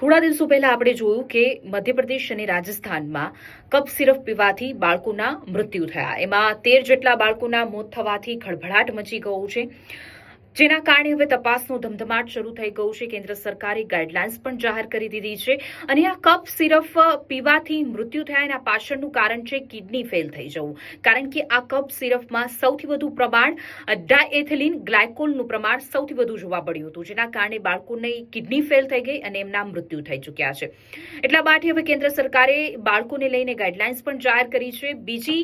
થોડા દિવસો પહેલા આપણે જોયું કે મધ્યપ્રદેશ અને રાજસ્થાનમાં કપ સિરપ પીવાથી બાળકોના મૃત્યુ થયા. એમાં તેર જેટલા બાળકોના મોત થવાથી ખળભળાટ મચી ગયો છે. જેના કારણે હવે તપાસનો ધમધમાટ શરૂ થઈ ગયું છે. કેન્દ્ર સરકારે ગાઈડલાઇન્સ પણ જાહેર કરી દીધી છે અને આ કપ સિરપ પીવાથી મૃત્યુ થયા એના પાછળનું કારણ છે કિડની ફેલ થઈ જવું. કારણ કે આ કપ સિરપમાં સૌથી વધુ પ્રમાણ ડાયએથિલિન ગ્લાયકોલનું પ્રમાણ સૌથી વધુ જોવા મળ્યું હતું, જેના કારણે બાળકોને કિડની ફેલ થઈ ગઈ અને એમના મૃત્યુ થઈ ચૂક્યા છે. એટલા માટે હવે કેન્દ્ર સરકારે બાળકોને લઈને ગાઈડલાઇન્સ પણ જાહેર કરી છે. બીજી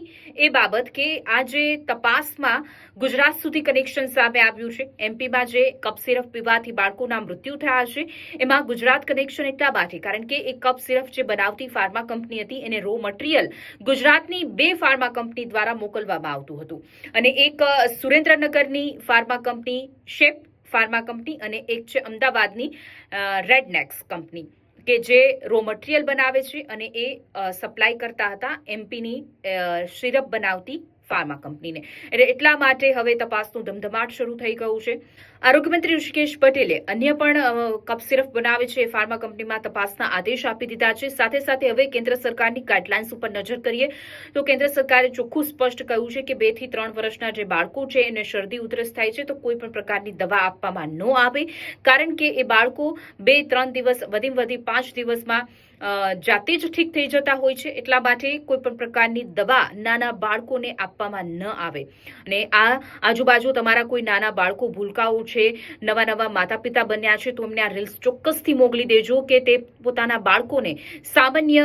એ બાબત કે આ જે તપાસમાં ગુજરાત સુધી કનેક્શન સામે આવ્યું છે. એમપીમાં જે કપ સિરપ પીવાથી બાળકોના મૃત્યુ થયા છે. એમાં ગુજરાત કનેક્શન એટલા માટે કારણ કે એ કપ સિરપ જે બનાવતી ફાર્મા કંપની હતી, એને રો મટીરિયલ ગુજરાતની બે ફાર્મા કંપની દ્વારા મોકલવામાં આવતું હતું. અને એક સુરેન્દ્રનગરની pharma company, shape pharma company અને એક છે અમદાવાદની રેડનેક્સ કંપની, કે જે રો મટીરિયલ બનાવે છે અને એ સપ્લાય કરતા હતા. એમપીની સિરપ બનાવતી ફાર્મા કંપનીને. એટલે એટલા માટે હવે તપાસનું ધમધમાટ શરૂ થઈ ગયું છે. આરોગ્યમંત્રી ઋષિકેશ પટેલે અન્ય પણ કપ સિરપ બનાવે છે ફાર્મા કંપનીમાં તપાસના આદેશ આપી દીધા છે. સાથે સાથે હવે કેન્દ્ર સરકારની ગાઈડલાઇન્સ ઉપર નજર કરીએ તો કેન્દ્ર સરકારે ચોખ્ખું સ્પષ્ટ કહ્યું છે કે બેથી ત્રણ વર્ષના જે બાળકો છે એને શરદી ઉધરસ થાય છે તો કોઈ પણ પ્રકારની દવા આપવામાં ન આવે. કારણ કે એ બાળકો બે ત્રણ દિવસ વધીમાં વધી પાંચ દિવસમાં જાતે જ ઠીક થઈ જતા હોય છે. એટલા માટે કોઈ પણ પ્રકારની દવા નાના બાળકોને આપવામાં ન આવે. અને આ આજુબાજુ તમારા કોઈ નાના બાળકો, ભૂલકાઓ છે, નવા નવા માતા પિતા બન્યા છે, તો એમને આ રીલ્સ ચોક્કસથી મોકલી દેજો કે તે પોતાના બાળકોને સામાન્ય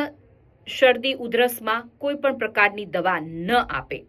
શરદી, ઉધરસમાં કોઈ પણ પ્રકારની દવા ન આપે.